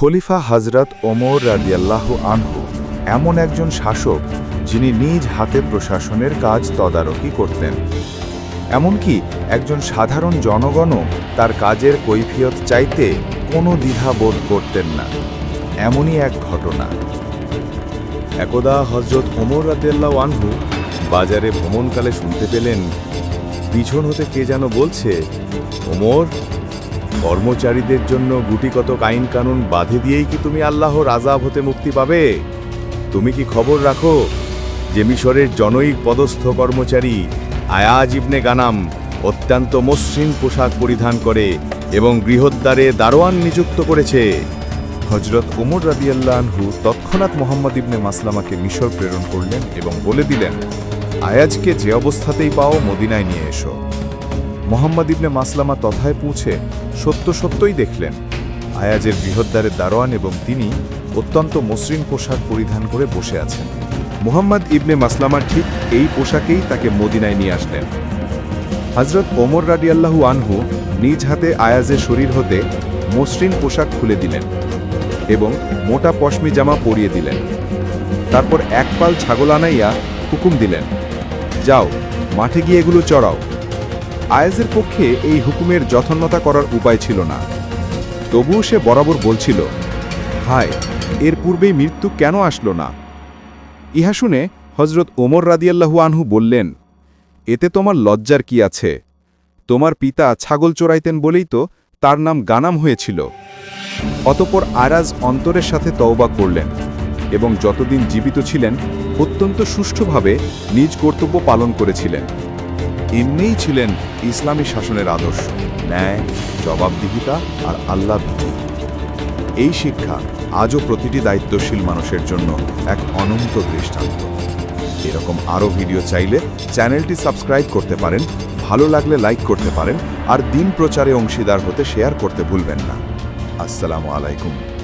খলিফা হজরত ওমর রাদিয়াল্লাহ আনহু এমন একজন শাসক যিনি নিজ হাতে প্রশাসনের কাজ তদারকি করতেন। এমনকি একজন সাধারণ জনগণও তার কাজের কৈফিয়ত চাইতে কোনো দ্বিধা বোধ করতেন না। এমনই এক ঘটনা। একদা হজরত ওমর রাদিয়াল্লাহু আনহু বাজারে ভ্রমণকালে শুনতে পেলেন, পিছন হতে কে যেন বলছে, ওমর কর্মচারীদের জন্য গুটিকত আইন কানুন বাধে দিয়েই কি তুমি আল্লাহর আজাব হতে মুক্তি পাবে? তুমি কি খবর রাখো যে মিশরের জনৈক পদস্থ কর্মচারী আয়াজ ইবনে গানাম অত্যন্ত মসৃণ পোশাক পরিধান করে এবং গৃহদ্বারে দারোয়ান নিযুক্ত করেছে? হজরত ওমর রাদিয়াল্লাহ তৎক্ষণাৎ মোহাম্মদ ইবনে মাসলামাকে মিশর প্রেরণ করলেন এবং বলে দিলেন, আয়াজকে যে অবস্থাতেই পাও মদিনায় নিয়ে এসো। মোহাম্মদ ইবনে মাসলামা তথায় পৌঁছে সত্য সত্যই দেখলেন। আয়াজের বৃহদ্বারের দারোয়ান এবং তিনি অত্যন্ত মসৃণ পোশাক পরিধান করে বসে আছেন। মোহাম্মদ ইবনে মাসলামা ঠিক এই পোশাকেই তাকে মদিনায় নিয়ে আসলেন। হজরত ওমর রাডিয়াল্লাহু আনহু নিজ হাতে আয়াজের শরীর হতে মসৃণ পোশাক খুলে দিলেন এবং মোটা পশমি জামা পরিয়ে দিলেন। তারপর এক পাল ছাগল আনাইয়া হুকুম দিলেন, যাও, মাঠে গিয়ে এগুলো চড়াও। আয়াজের পক্ষে এই হুকুমের যথান্যতা করার উপায় ছিল না। তবুও সে বরাবর বলছিল, হায়, এর পূর্বেই মৃত্যু কেন আসলো না? ইহা শুনে হজরত ওমর রাদিয়াল্লাহু আনহু বললেন, এতে তোমার লজ্জার কি আছে? তোমার পিতা ছাগল চোরাইতেন বলেই তো তার নাম গানাম হয়েছিল। অতপর আরাজ অন্তরের সাথে তওবা করলেন এবং যতদিন জীবিত ছিলেন, অত্যন্ত সুষ্ঠুভাবে নিজ কর্তব্য পালন করেছিলেন। এমনিই ছিলেন ইসলামী শাসনের আদর্শ। ন্যায়, জবাবদিহিতা আর আল্লাহ এই শিক্ষা আজও প্রতিটি দায়িত্বশীল মানুষের জন্য এক অনন্ত দৃষ্টান্ত। এরকম আরও ভিডিও চাইলে চ্যানেলটি সাবস্ক্রাইব করতে পারেন, ভালো লাগলে লাইক করতে পারেন, আর দিন প্রচারে অংশীদার হতে শেয়ার করতে ভুলবেন না। আসসালামু আলাইকুম।